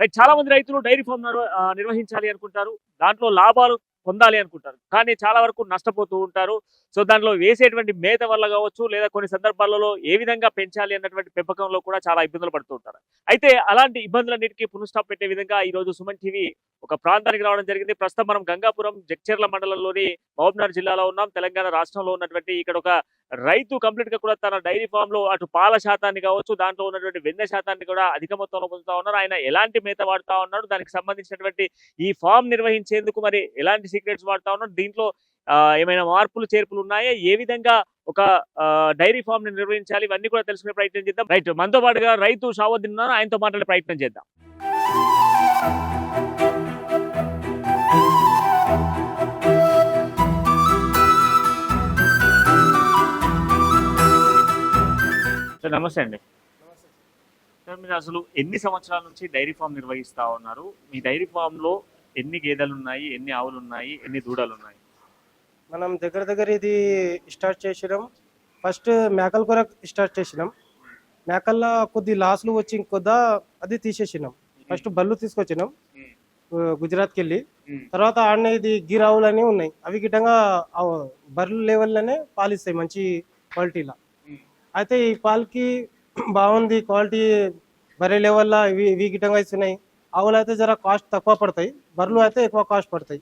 Right చాలా మంది రైతులు డైరీ ఫామ్ నిర్వహించాలి అనుకుంటారు. దాంట్లో లాభాలు పొందాలి అనుకుంటారు. కానీ చాలా వరకు నష్టపోతూ ఉంటారు. సో దాంట్లో వేసేటువంటి మేత వల్ల కావచ్చు లేదా కొన్ని సందర్భాలలో ఏ విధంగా పెంచాలి అన్నటువంటి పెంపకంలో కూడా చాలా ఇబ్బందులు పడుతూ ఉంటారు. అయితే అలాంటి ఇబ్బందులన్నిటికీ పునఃస్టాప్ పెట్టే విధంగా ఈ రోజు సుమన్ టీవీ ఒక ప్రాంతానికి రావడం జరిగింది. ప్రస్తుతం మనం గంగాపురం జగ్చర్ల మండలంలోని మహబూబ్నగర్ జిల్లాలో ఉన్నాం. తెలంగాణ రాష్ట్రంలో ఉన్నటువంటి ఇక్కడ ఒక రైతు కంప్లీట్గా కూడా తన డైరీ ఫామ్లో అటు పాల శాతాన్ని కావచ్చు దాంట్లో ఉన్నటువంటి వెన్నె శాతాన్ని కూడా అధిక మొత్తంలో పొందుతా ఉన్నారు. ఆయన ఎలాంటి మేత వాడుతా ఉన్నాడు దానికి సంబంధించినటువంటి ఈ ఫామ్ నిర్వహించేందుకు మరి ఎలాంటి సీక్రెట్స్ వాడుతా ఉన్నాడు దీంట్లో ఏమైనా మార్పులు చేర్పులు ఉన్నాయా? ఏ విధంగా ఒక డైరీ ఫామ్ని నిర్వహించాలి? ఇవన్నీ కూడా తెలుసుకునే ప్రయత్నం చేద్దాం. రైట్ మనతో పాటుగా రైతు షావద్దీన్ ఉన్నారు ఆయనతో మాట్లాడే ప్రయత్నం చేద్దాం. నమస్తే అండి. సార్ మీరు అసలు ఎన్ని సంవత్సరాల నుంచి డైరీ ఫామ్ నిర్వహిస్తా ఉన్నారు? మీ డైరీ ఫామ్లో ఎన్ని గేదెలు ఉన్నాయి ఎన్ని ఆవులు ఉన్నాయి ఎన్ని దూడలు ఉన్నాయి మనం దగ్గర దగ్గర ఇది స్టార్ట్ చేసినాం. ఫస్ట్ మేకల కొరకు స్టార్ట్ చేసినాం. మేకల్లో కొద్ది లాస్లు వచ్చి కొద్దా అది తీసేసినాం. ఫస్ట్ బళ్ళు తీసుకొచ్చినాం. గుజరాత్కి వెళ్ళి తర్వాత ఆడనే ఇది గిరావులు అని ఉన్నాయి. అవి గిట్టంగా బర్రెల లెవెల్లోనే పాలిస్తాయి మంచి క్వాలిటీలో. అయితే ఈ పాలకి బాగుంది క్వాలిటీ బర్రె లెవెల్లో ఇవి ఇవి గిటంగా ఇస్తున్నాయి. ఆవులు అయితే జర కాస్ట్ తక్కువ పడతాయి బర్రెలు అయితే ఎక్కువ కాస్ట్ పడతాయి.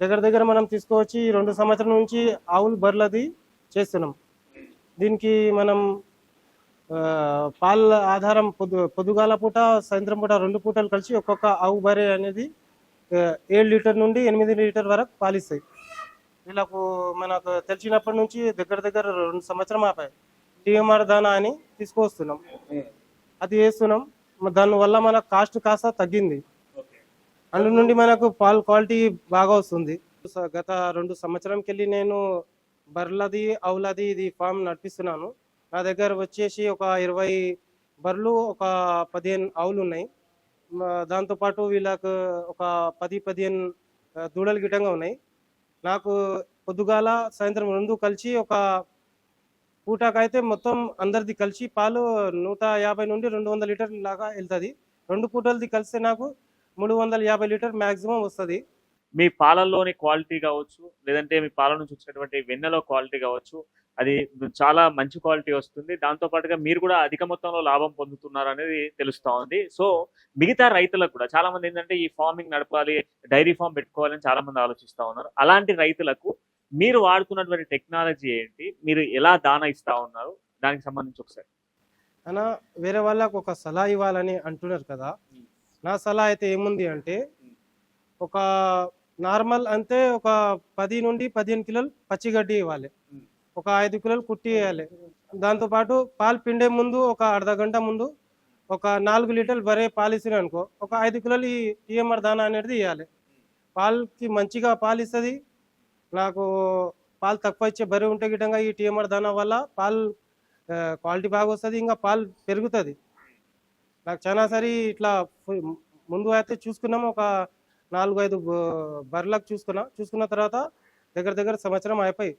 దగ్గర దగ్గర మనం తీసుకువచ్చి రెండు సంవత్సరం నుంచి ఆవులు బర్రెలది చేస్తున్నాం. దీనికి మనం పాల ఆధారం పొద్దు పొద్దుగాల పూట సాయంత్రం పూట రెండు పూటలు కలిసి ఒక్కొక్క ఆవు బర్రె అనేది ఏడు లీటర్ నుండి ఎనిమిది లీటర్ వరకు పాలిస్తాయి. వీళ్ళకు మనకు తెలిసినప్పటి నుంచి దగ్గర దగ్గర రెండు సంవత్సరం ఆపాయి. టీఎంఆర్ అని తీసుకొస్తున్నాం. అది వేస్తున్నాం. దానివల్ల మన కాస్ట్ కాస్త తగ్గింది. అందు నుండి మనకు పాల్ క్వాలిటీ బాగా వస్తుంది. గత రెండు సంవత్సరంకి వెళ్ళి నేను బర్లది ఆవులది ఇది ఫామ్ నడిపిస్తున్నాను. నా దగ్గర వచ్చేసి ఒక ఇరవై బర్రెలు ఒక పదిహేను ఆవులు ఉన్నాయి. దాంతోపాటు వీళ్ళకు ఒక పది పదిహేను దూడలు గిట్టంగా ఉన్నాయి. నాకు పొద్దుగాల సాయంత్రం రెండు కలిసి ఒక పూటకైతే మొత్తం అందరిది కలిసి పాలు నూట యాభై నుండి రెండు వందల లీటర్ లాగా వెళ్తుంది. రెండు పూటలది కలిస్తే నాకు మూడు వందల యాభై లీటర్ మ్యాక్సిమం వస్తుంది. మీ పాలల్లోని క్వాలిటీ కావచ్చు లేదంటే మీ పాల నుంచి వచ్చినటువంటి వెన్నెలో క్వాలిటీ కావచ్చు అది చాలా మంచి క్వాలిటీ వస్తుంది. దాంతో పాటుగా మీరు కూడా అధిక మొత్తంలో లాభం పొందుతున్నారు అనేది తెలుస్తూ ఉంది. సో మిగతా రైతులకు కూడా చాలా మంది ఏంటంటే ఈ ఫార్మింగ్ నడపాలి డైరీ ఫామ్ పెట్టుకోవాలని చాలా మంది ఆలోచిస్తూ ఉన్నారు. అలాంటి రైతులకు మీరు వాడుతున్నటువంటి టెక్నాలజీ ఏంటి? మీరు ఎలా దాన ఇస్తా ఉన్నారు? దానికి సంబంధించి ఒకసారి. అనా వేరే వాళ్ళకు ఒక సలహా ఇవ్వాలని అంటున్నారు కదా. నా సలహా అయితే ఏముంది అంటే ఒక నార్మల్ అంతే ఒక పది నుండి పదిహేను కిలోలు పచ్చిగడ్డి ఇవ్వాలి. ఒక ఐదు కిలోలు కుట్టి వేయాలి దాంతోపాటు పాలు పిండే ముందు ఒక అర్ధ గంట ముందు ఒక నాలుగు లీటర్లు బరే పాలు ఇచ్చిన అనుకో ఒక ఐదు కిలోలు ఈ టీఎంఆర్ దానా అనేది ఇవ్వాలి పాలకి మంచిగా పాలు ఇస్తుంది నాకు పాలు తక్కువ ఇచ్చే బరి ఉంటే గిట్టంగా ఈ టీఎంఆర్ దానా వల్ల పాలు క్వాలిటీ బాగా వస్తుంది ఇంకా పాలు పెరుగుతుంది. నాకు చాలా సరి ఇట్లా ముందు అయితే చూసుకున్నాము ఒక నాలుగు ఐదు బర్రెలకు చూసుకున్నా. చూసుకున్న తర్వాత దగ్గర దగ్గర సంవత్సరం అయిపోయి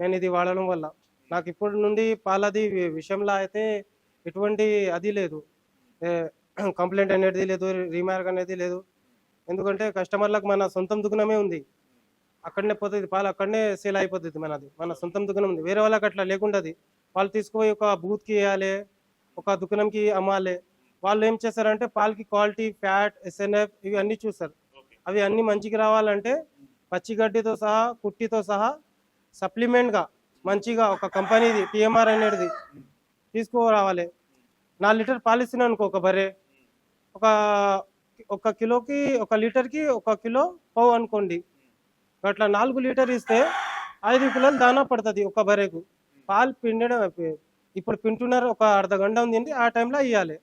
నేను ఇది వాడడం వల్ల. నాకు ఇప్పటి నుండి పాలది విషయంలో అయితే ఎటువంటి అది లేదు. కంప్లైంట్ అనేది లేదు రీమార్క్ అనేది లేదు. ఎందుకంటే కస్టమర్లకు మన సొంతం దుకాణమే ఉంది. అక్కడనే పోతుంది పాలు అక్కడనే సేల్ అయిపోతుంది మనది. మన సొంతం దుకాణం ఉంది. వేరే వాళ్ళకి అట్లా లేకుండదు. వాళ్ళు తీసుకుపోయి ఒక బూత్కి వేయాలి ఒక దుకాణంకి అమ్మాలి. వాళ్ళు ఏం చేస్తారంటే పాలకి క్వాలిటీ ఫ్యాట్ ఎస్ఎన్ఎఫ్ ఇవి అన్ని చూస్తారు. అవి అన్ని మంచిగా రావాలంటే పచ్చిగడ్డితో సహా కుట్టితో సహా సప్లిమెంట్గా మంచిగా ఒక కంపెనీది పిఎంఆర్ అనేది తీసుకురావాలి. నాలుగు లీటర్ పాలు ఇస్తున్నాను అనుకో ఒక బర్రె. ఒక ఒక కిలోకి ఒక లీటర్కి ఒక కిలో పౌ అనుకోండి. అట్లా నాలుగు లీటర్ ఇస్తే ఐదు కిలోలు దానా పడుతుంది ఒక బర్రెకు పాలు పిండడం ఇప్పుడు పింటున్నారు ఒక అర్ధ గంట ఉంది ఆ టైంలో ఇవ్వాలి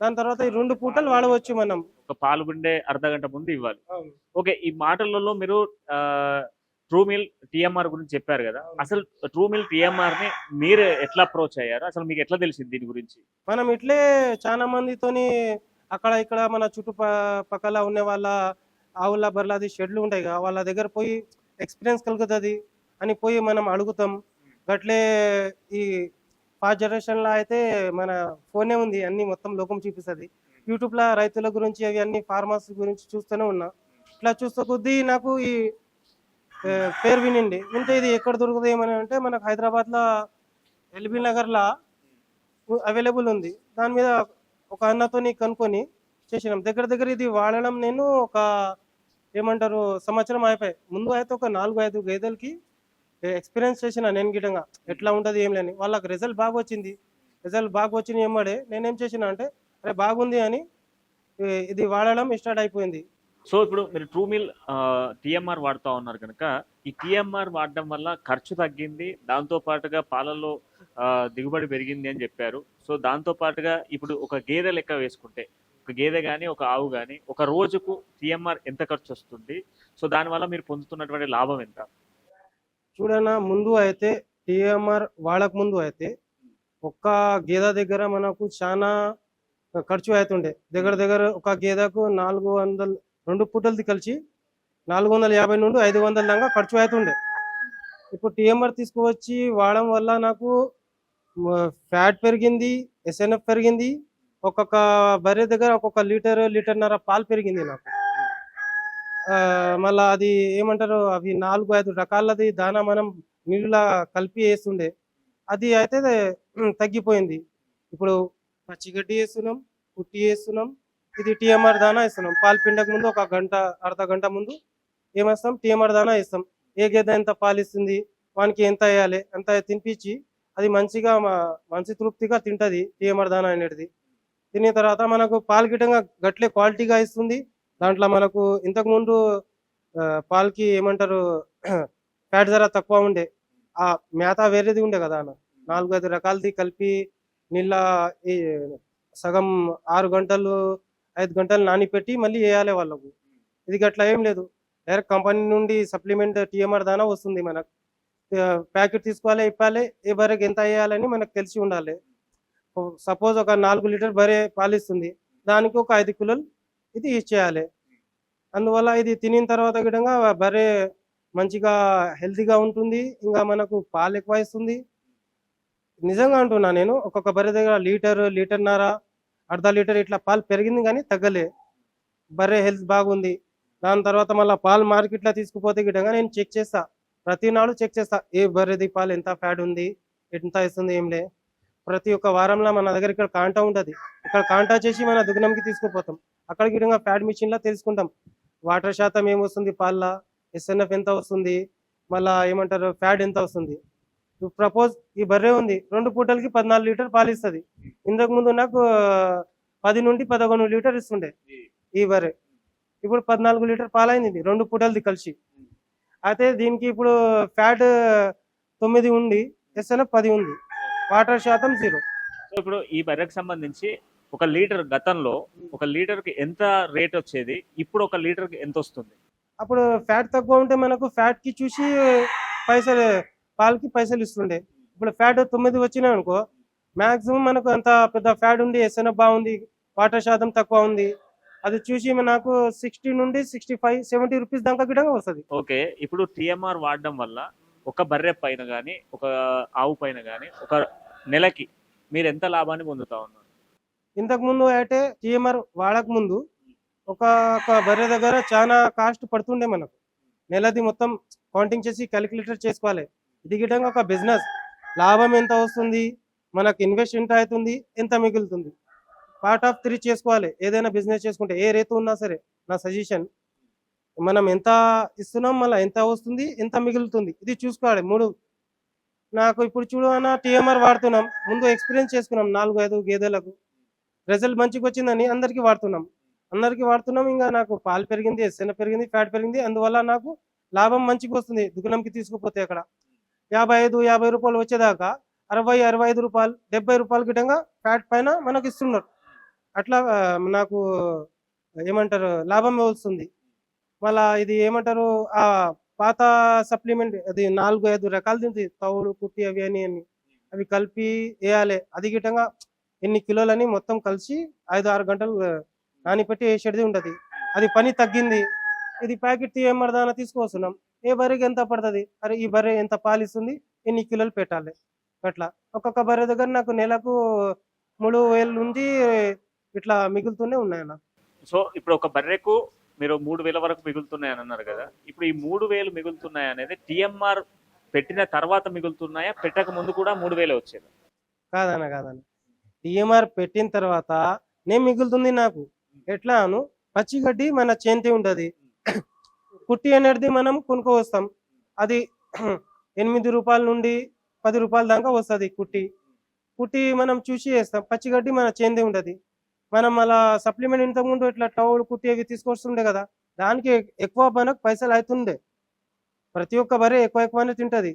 దాని తర్వాత ఈ రెండు పూటలు వాడవచ్చు మనం. ఒక పాలు పిండే అర్ధ గంట ముందు ఇవ్వాలి. ఓకే ఈ మాటలలో మీరు ట్రూ మిల్ టిఎంఆర్ గురించి చెప్పారు కదా. అసలు ట్రూ మిల్ టిఎంఆర్ని మీరు ఎట్లా అప్రోచ్ అయ్యారు? అసలు మీకు ఎట్లా తెలిసింది దీని గురించి? మనం ఇట్లే చాలా మందితోని అక్కడ ఇక్కడ మన చుట్టుపక్కల ఉన్న వాళ్ళ ఆవుల బర్లాది షెడ్లు ఉంటాయి కదా వాళ్ళ దగ్గర పోయి ఎక్స్పీరియన్స్ కలుగుతుంది అని పోయి మనం అడుగుతాం. గట్లే ఈ ఫాస్ట్ జనరేషన్లో అయితే మన ఫోనే ఉంది అన్ని మొత్తం లోకం చూపిస్తుంది. యూట్యూబ్లో రైతుల గురించి అవి అన్ని ఫార్మర్స్ గురించి చూస్తూనే ఉన్నా. ఇట్లా చూస్తే కొద్దీ నాకు ఈ పేరు వినండి వింటే ఇది ఎక్కడ దొరుకుతుంది ఏమని అంటే మనకు హైదరాబాద్లో ఎల్బీ నగర్లో అవైలబుల్ ఉంది. దాని మీద ఒక అన్నతోని కనుక్కొని చేసినాం. దగ్గర దగ్గర ఇది వాడడం నేను ఒక ఏమంటారు సంవత్సరం అయిపోయి ముందు అయితే ఒక నాలుగు ఐదు గేదెలకి ఎక్స్పీరియన్స్ చేసిన నేను గిటంగా. ఎట్లా ఉంటుంది ఏం లేని. వాళ్ళకి రిజల్ట్ బాగా వచ్చింది. రిజల్ట్ బాగా వచ్చిన ఏమడే నేనేం చేసిన అంటే అరే బాగుంది అని ఇది వాడడం స్టార్ట్ అయిపోయింది. సో ఇప్పుడు మీరు ట్రూ మిల్ టిఎంఆర్ వాడుతూ ఉన్నారు కనుక ఈ టిఎంఆర్ వాడడం వల్ల ఖర్చు తగ్గింది దాంతో పాటుగా పాలల్లో దిగుబడి పెరిగింది అని చెప్పారు. సో దాంతో పాటుగా ఇప్పుడు ఒక గేదె లెక్క వేసుకుంటే ఒక గేదె కానీ ఒక ఆవు కానీ ఒక రోజుకు టిఎంఆర్ ఎంత ఖర్చు వస్తుంది? సో దానివల్ల మీరు పొందుతున్నటువంటి లాభం ఎంత? చూడనా ముందు అయితే టిఎంఆర్ వాళ్ళకు ముందు అయితే ఒక్క గేదె దగ్గర మనకు చాలా ఖర్చు అవుతుండే దగ్గర దగ్గర ఒక గేదెకు నాలుగు వందల రెండు పూటలది కలిసి నాలుగు వందల యాభై నుండి ఐదు వందల దాకా ఖర్చు అవుతుండే ఇప్పుడు టిఎంఆర్ తీసుకువచ్చి వాడడం వల్ల నాకు ఫ్యాట్ పెరిగింది ఎస్ఎన్ఎఫ్ పెరిగింది ఒక్కొక్క బర్రె దగ్గర ఒక్కొక్క లీటర్ లీటర్న్నర పాలు పెరిగింది నాకు. ఆ, అది ఏమంటారు అవి నాలుగు ఐదు రకాలది దానా మనం నీళ్ళ కలిపి వేస్తుండే. అది అయితే తగ్గిపోయింది. ఇప్పుడు పచ్చిగడ్డి వేస్తున్నాం పుట్టి వేస్తున్నాం ఇది టీఎంఆర్ దానా ఇస్తున్నాం పాలు పిండక ముందు ఒక గంట అర్ధ గంట ముందు ఏమేస్తాం? టీఎంఆర్ దానా ఇస్తాం ఏ గేదె ఎంత పాలు ఇస్తుంది? వానికి ఎంత వేయాలి? ఎంత తినిపించి అది మంచిగా మంచి తృప్తిగా తింటది టీఎంఆర్ దానా అనేది తినే తర్వాత మనకు పాలు గిట్టంగా గట్లే క్వాలిటీగా ఇస్తుంది. దాంట్లో మనకు ఇంతకు ముందు పాలకి ఏమంటారు ఫ్యాట్ ధర తక్కువ ఉండే. ఆ మేత వేరేది ఉండే కదా అన్న. నాలుగు ఐదు రకాలది కలిపి నీళ్ళ ఈ సగం ఆరు గంటలు ఐదు గంటలు నానిపెట్టి మళ్ళీ వేయాలి వాళ్ళకు. ఇది గట్లా ఏం లేదు. డైరెక్ట్ కంపెనీ నుండి సప్లిమెంట్ టీఎంఆర్ దానా వస్తుంది మనకు. ప్యాకెట్ తీసుకోవాలి ఇప్పాలి ఏ బర్రెకి ఎంత వేయాలని మనకు తెలిసి ఉండాలి. సపోజ్ ఒక నాలుగు లీటర్ బర్రె పాలిస్తుంది. దానికి ఒక ఐదు కిలోలు ఇది ఇచ్చేయాలి అందువల్ల ఇది తినిన తర్వాత గిడంగా బర్రె మంచిగా హెల్తీగా ఉంటుంది. ఇంకా మనకు పాలు ఎక్కువ ఇస్తుంది. నిజంగా అంటున్నా నేను ఒక్కొక్క బర్రె దగ్గర లీటర్ లీటర్న్నర అర్ధ లీటర్ ఇట్లా పాలు పెరిగింది కానీ తగ్గలే. బర్రె హెల్త్ బాగుంది. దాని తర్వాత మళ్ళీ పాలు మార్కెట్లో తీసుకుపోతే గిడంగా నేను చెక్ చేస్తా. ప్రతి నాడు చెక్ చేస్తా. ఏ బర్రెది పాలు ఎంత ఫ్యాడ్ ఉంది ఎంత ఇస్తుంది ఏం లే. ప్రతి ఒక్క వారంలో మన దగ్గర ఇక్కడ కాంటా ఉంటుంది. ఇక్కడ కాంటా చేసి మన దుగ్నంకి తీసుకుపోతాం. అక్కడికి విధంగా ప్యాడ్ మిషన్లో తెలుసుకుంటాం. వాటర్ శాతం ఏమొస్తుంది పాల ఎస్ఎన్ఎఫ్ ఎంత వస్తుంది? మళ్ళా ఏమంటారు? ఫ్యాడ్ ఎంత వస్తుంది? ప్రపోజ్ ఈ బర్రె ఉంది. రెండు పూటలకి పద్నాలుగు లీటర్ పాలు ఇస్తుంది ఇంతకు ముందు నాకు పది నుండి పదకొండు లీటర్ ఇస్తుండే ఈ బర్రె. ఇప్పుడు పద్నాలుగు లీటర్ పాలైంది. ఇది రెండు పూటలది కలిసి. అయితే దీనికి ఇప్పుడు ఫ్యాట్ తొమ్మిది ఉంది. ఎస్ఎన్ఎఫ్ పది ఉంది. వాటర్ శాతం జీరో. సో ఇప్పుడు ఈ బర్రెకు సంబంధించి ఒక లీటర్ గతంలో ఒక లీటర్కి ఎంత రేట్ వచ్చేది? ఇప్పుడు ఒక లీటర్కి ఎంత వస్తుంది? అప్పుడు ఫ్యాట్ తక్కువ ఉంటే మనకు ఫ్యాట్కి చూసి పైసలు పాలకి పైసలు ఇస్తుండే. ఇప్పుడు ఫ్యాట్ తొమ్మిది వచ్చినాయి అనుకో మాక్సిమం మనకు అంత పెద్ద ఫ్యాట్ ఉంది ఎస్ఎన్ఎఫ్ బాగుంది వాటర్ శాతం తక్కువ ఉంది. అది చూసి నాకు సిక్స్టీ నుండి సిక్స్టీ ఫైవ్ సెవెంటీ రూపీస్ దాకా గిడంగా వస్తుంది. ఓకే ఇప్పుడు టిఎంఆర్ వాడడం వల్ల ఒక బర్రె పైన కానీ ఒక ఆవు పైన కానీ ఒక నెలకి మీరు ఎంత లాభాన్ని పొందుతా ఉన్నారు? ఇంతకు ముందు అయితే టీఎంఆర్ వాడక ముందు ఒక ఒక బర్రె దగ్గర చాలా కాస్ట్ పడుతుండే మనకు. నెలది మొత్తం కౌంటింగ్ చేసి క్యాలిక్యులేటర్ చేసుకోవాలి. ఇది గిటంగా ఒక బిజినెస్. లాభం ఎంత వస్తుంది? మనకు ఇన్వెస్ట్ ఎంత అవుతుంది ఎంత మిగులుతుంది? పార్ట్ ఆఫ్ త్రీ చేసుకోవాలి. ఏదైనా బిజినెస్ చేసుకుంటే ఏ రేతు ఉన్నా సరే నా సజెషన్ మనం ఎంత ఇస్తున్నాం మళ్ళీ ఎంత వస్తుంది ఎంత మిగులుతుంది ఇది చూసుకోవాలి. మూడు. నాకు ఇప్పుడు చూడు అన్న టీఎంఆర్ వాడుతున్నాం. ముందు ఎక్స్పీరియన్స్ చేసుకున్నాం నాలుగు ఐదు గేదెలకు. రిజల్ట్ మంచిగా వచ్చిందని అందరికీ వాడుతున్నాం. అందరికీ వాడుతున్నాం ఇంకా నాకు పాలు పెరిగింది ఎస్ఎన్ పెరిగింది ఫ్యాట్ పెరిగింది అందువల్ల నాకు లాభం మంచిగా వస్తుంది దుకాణంకి తీసుకుపోతే అక్కడ. యాభై ఐదు యాభై రూపాయలు వచ్చేదాకా అరవై అరవై ఐదు రూపాయలు డెబ్బై రూపాయల గిటంగా ఫ్యాట్ పైన మనకు ఇస్తున్నారు. అట్లా నాకు ఏమంటారు లాభం వస్తుంది. మళ్ళా ఇది ఏమంటారు ఆ పాత సప్లిమెంట్ అది నాలుగు ఐదు రకాలు తింది. తవుడు కుట్టి అవి అని అని. అవి కలిపి వేయాలి. అది గిటంగా ఎన్ని కిలోలని మొత్తం కలిసి ఐదు ఆరు గంటలు నానిపెట్టి వేసేది ఉంటది. అది పని తగ్గింది. ఇది ప్యాకెట్ తీయమడదాన తీసుకొస్తున్నాం ఏ బర్రెకి ఎంత పడుతుంది? అరే ఈ బర్రె ఎంత పాలిస్తుంది? ఎన్ని కిలోలు పెట్టాలి? అట్లా. ఒక్కొక్క బర్రె దగ్గర నాకు నెలకు మూడు వేల నుండి ఇట్లా మిగులుతూనే ఉన్నాయన్న. సో ఇప్పుడు ఒక బర్రెకు మీరు మూడు వేల వరకు మిగులుతున్నాయని అన్నారు కదా. ఇప్పుడు ఈ మూడు వేలు మిగులుతున్నాయి అనేది టిఎంఆర్ పెట్టిన తర్వాత మిగులుతున్నాయా? పెట్టక ముందు కూడా మూడు వేలు వచ్చేది కాదన్న కాదన్న. టిఎంఆర్ పెట్టిన తర్వాత నేను మిగులుతుంది నాకు. ఎట్లా అను? పచ్చి గడ్డి మన చేంతి ఉండదు కుట్టి అనేది మనం కొనుక్కోవస్తాం. అది ఎనిమిది రూపాయల నుండి పది రూపాయల దాకా వస్తుంది కుట్టి. కుట్టి మనం చూసి వేస్తాం పచ్చి గడ్డి మన చేంది ఉండదు మనం అలా సప్లిమెంట్ ఇంతకుముందు ఇట్లా టౌల్ కుట్టి అవి తీసుకొస్తుండే కదా దానికి ఎక్కువ మనకు పైసలు అవుతుండే ప్రతి ఒక్క బరే ఎక్కువ ఎక్కువనే తింటది.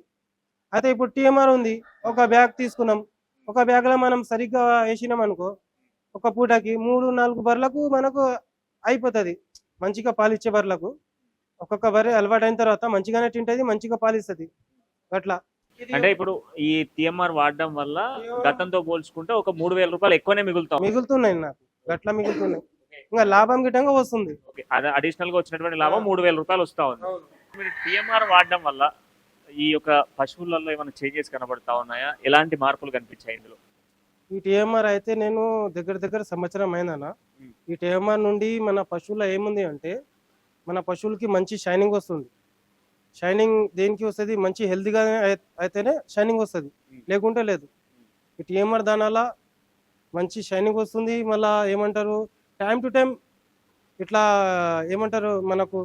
అయితే ఇప్పుడు టీఎంఆర్ ఉంది ఒక బ్యాగ్ తీసుకున్నాం. ఒక బ్యాగ్లో మనం సరిగ్గా వేసినాం అనుకో ఒక పూటకి మూడు నాలుగు బర్లకు మనకు అయిపోతుంది. మంచిగా పాలిచ్చే బర్లకు ఒక్కొక్క బర్రె అలవాటు అయిన తర్వాత మంచిగానే తింటది మంచిగా పాలిస్తుంది. అట్లా. అంటే ఇప్పుడు ఈ టిఎంఆర్ వాడడం వల్ల గతంతో పోల్చుకుంటే ఒక మూడు వేల రూపాయలు ఎక్కువనే మిగులుతాం. మిగులుతున్నాయి నాకు. గట్లా మిగులుతున్నాయి. ఇంకా లాభం గిట్టంగా వస్తుంది. అడిషనల్గా వచ్చినటువంటి లాభం మూడు వేల రూపాయలు వస్తా ఉంది. మీరు టిఎంఆర్ వాడడం వల్ల ఈ యొక్క పశువులలో ఏమైనా చేంజెస్ కనబడతా ఉన్నాయా? ఎలాంటి మార్పులు కనిపించాయి ఇందులో? ఈ టీఎంఆర్ అయితే నేను దగ్గర దగ్గర సంవత్సరం అయిందన్న. ఈ టీఎంఆర్ నుండి మన పశువుల ఏముంది అంటే మన పశువులకి మంచి షైనింగ్ వస్తుంది. షైనింగ్ దేనికి వస్తుంది? మంచి హెల్తీగా అయితేనే షైనింగ్ వస్తుంది. లేకుంటే లేదు. ఈ టీఎంఆర్ దానాల మంచి షైనింగ్ వస్తుంది మళ్ళా ఏమంటారు? టైం టు టైం ఇట్లా ఏమంటారు? మనకు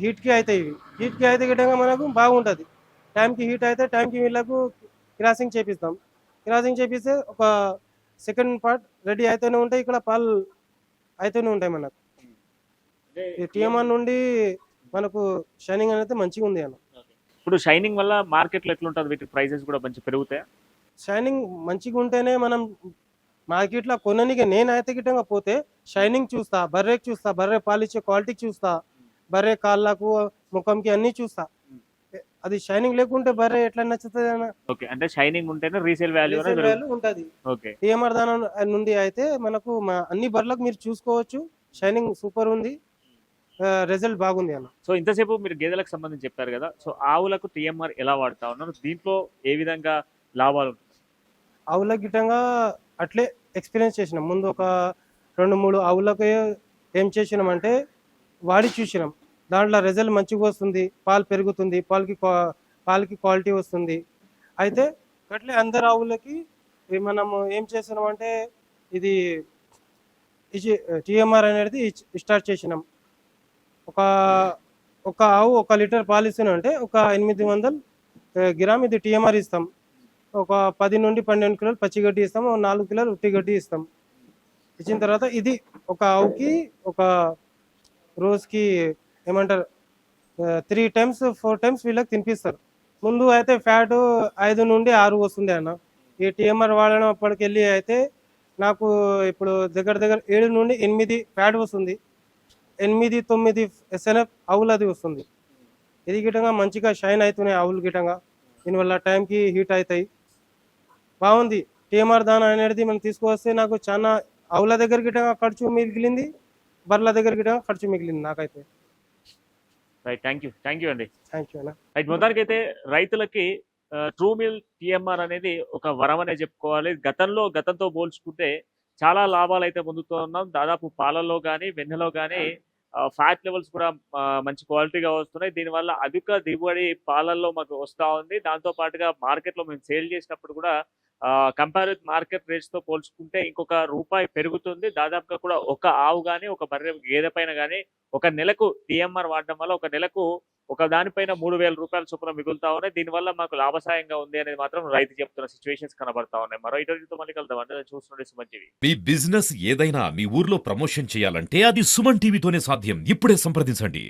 హీట్కి అవుతాయి ఇవి. హీట్కి అయితే గిట్టంగా మనకు బాగుంటుంది. టైంకి హీట్ అయితే టైంకి వీళ్ళకు క్రాసింగ్ చేపిస్తాం. క్రాసింగ్ చేపిస్తే ఒక సెకండ్ పార్ట్ రెడీ అయితేనే ఉంటాయి ఇక్కడ పాలు అయితేనే ఉంటాయి మనకు. టీఎంఆర్ నుండి మనకు షైనింగ్ అనేది మంచిగా ఉంది అన్న. ఇప్పుడు షైనింగ్ వల్ల మార్కెట్లో ఎట్లుంటుంది? వీటి ప్రైసెస్ కూడా మంచి పెరుగుతాయి? షైనింగ్ మంచిగా ఉంటేనే మనం మార్కెట్లో కొననికి నేనైతే గిట్టంగా పోతే షైనింగ్ చూస్తా బర్రెకి చూస్తా బర్రె పాలిచ్చే క్వాలిటీకి చూస్తా బర్రె కాళ్ళకు ముఖంకి అన్ని చూస్తా. అది షైనింగ్ లేకుంటే బర్రె ఎట్లా నచ్చుతుంది అన్న? ఓకే. అంటే షైనింగ్ ఉంటేనే రీసేల్ వాల్యూ value ఉంటది. ఓకే. టీఎంఆర్ దానం నుండి అయితే మనకు మా అన్ని బర్రెలకు మీరు చూసుకోవచ్చు. షైనింగ్ సూపర్ ఉంది. రిజల్ట్ బాగుంది అన్న. సో ఇంతసేపు మీరు గేదెలకు సంబంధించి చెప్పారు కదా సో ఆవులకు టిఎంఆర్ ఎలా వాడుతా ఉన్నారు దీంట్లో ఏ విధంగా లాభాలు ఉంటాయి? ఆవుల గిట్టంగా అట్లే ఎక్స్పీరియన్స్ చేసినాం. ముందు ఒక రెండు మూడు ఆవులకు ఏం చేసినాం అంటే వాడి చూసినాం. దాంట్లో రిజల్ట్ మంచిగా వస్తుంది పాలు పెరుగుతుంది పాలకి పాలకి క్వాలిటీ వస్తుంది. అయితే అట్లే అందరు ఆవులకి మనము ఏం చేసినాం అంటే ఇది టిఎంఆర్ అనేది స్టార్ట్ చేసినాం. ఒక ఒక ఆవు ఒక లీటర్ పాలు అంటే ఒక ఎనిమిది వందలు గ్రామ్ ఇది టీఎంఆర్ ఇస్తాం. ఒక పది నుండి పన్నెండు కిలోలు పచ్చిగడ్డి ఇస్తాం ఒక నాలుగు కిలోలు ఉట్టి గడ్డి ఇస్తాం. ఇచ్చిన తర్వాత ఇది ఒక ఆవుకి ఒక రోజుకి ఏమంటారు త్రీ టైమ్స్ ఫోర్ టైమ్స్ వీళ్ళకి తినిపిస్తారు. ముందు అయితే ఫ్యాట్ ఐదు నుండి ఆరు వస్తుంది అన్న. ఈ టీఎంఆర్ వాడడం అప్పటికెళ్ళి అయితే నాకు ఇప్పుడు దగ్గర దగ్గర ఏడు నుండి ఎనిమిది ఫ్యాట్ వస్తుంది. ఎనిమిది తొమ్మిది ఎస్ఎన్ఎఫ్ ఆవులు అది వస్తుంది. ఇది గిటంగా మంచిగా షైన్ అవుతున్నాయి ఆవులు గిటంగా. దీనివల్ల టైంకి హీట్ అవుతాయి బాగుంది. టీఎంఆర్ దానా అనేది మనం తీసుకువస్తే నాకు చాలా ఆవుల దగ్గర గిటంగా ఖర్చు మిగిలింది బర్ల దగ్గర గిటంగా ఖర్చు మిగిలింది నాకైతే. Right thank you thank you అండి థ్యాంక్ యూ అన్న. రైట్ మొత్తానికి అయితే రైతులకి ట్రూ మిల్ టిఎంఆర్ అనేది ఒక వరం అనే చెప్పుకోవాలి. గతంలో గతంతో పోల్చుకుంటే చాలా లాభాలు అయితే పొందుతూ ఉన్నాం. దాదాపు పాలల్లో కానీ వెన్నెలో కానీ ఫ్యాట్ లెవెల్స్ కూడా మంచి క్వాలిటీగా వస్తున్నాయి. దీనివల్ల అధిక దిగుబడి పాలల్లో మాకు వస్తూ ఉంది. దాంతో పాటుగా మార్కెట్లో మేము సేల్ చేసినప్పుడు కూడా కంపేర్ విత్ మార్కెట్ రేట్స్తో పోల్చుకుంటే ఇంకొక రూపాయి పెరుగుతుంది. దాదాపుగా కూడా ఒక ఆవు కానీ ఒక బర్రె గేదె పైన కానీ ఒక నెలకు డిఎంఆర్ వాడడం వల్ల ఒక నెలకు ఒక దానిపైన మూడు వేల రూపాయల చొప్పున మిగులుతా ఉన్నాయి. దీనివల్ల మాకు లాభసాయంగా ఉంది అనేది మాత్రం రైతు చెప్తున్న సిచ్యువేషన్స్ కనబడతా ఉన్నాయి. మరో ఇటర్వ్యూతో మళ్ళీ కలుద్దాం. అంటే చూస్తుండే సుమన్ టీవీ. మీ బిజినెస్ ఏదైనా మీ ఊర్లో ప్రమోషన్ చేయాలంటే అది సుమన్ టీవీతోనే సాధ్యం. ఇప్పుడే సంప్రదించండి.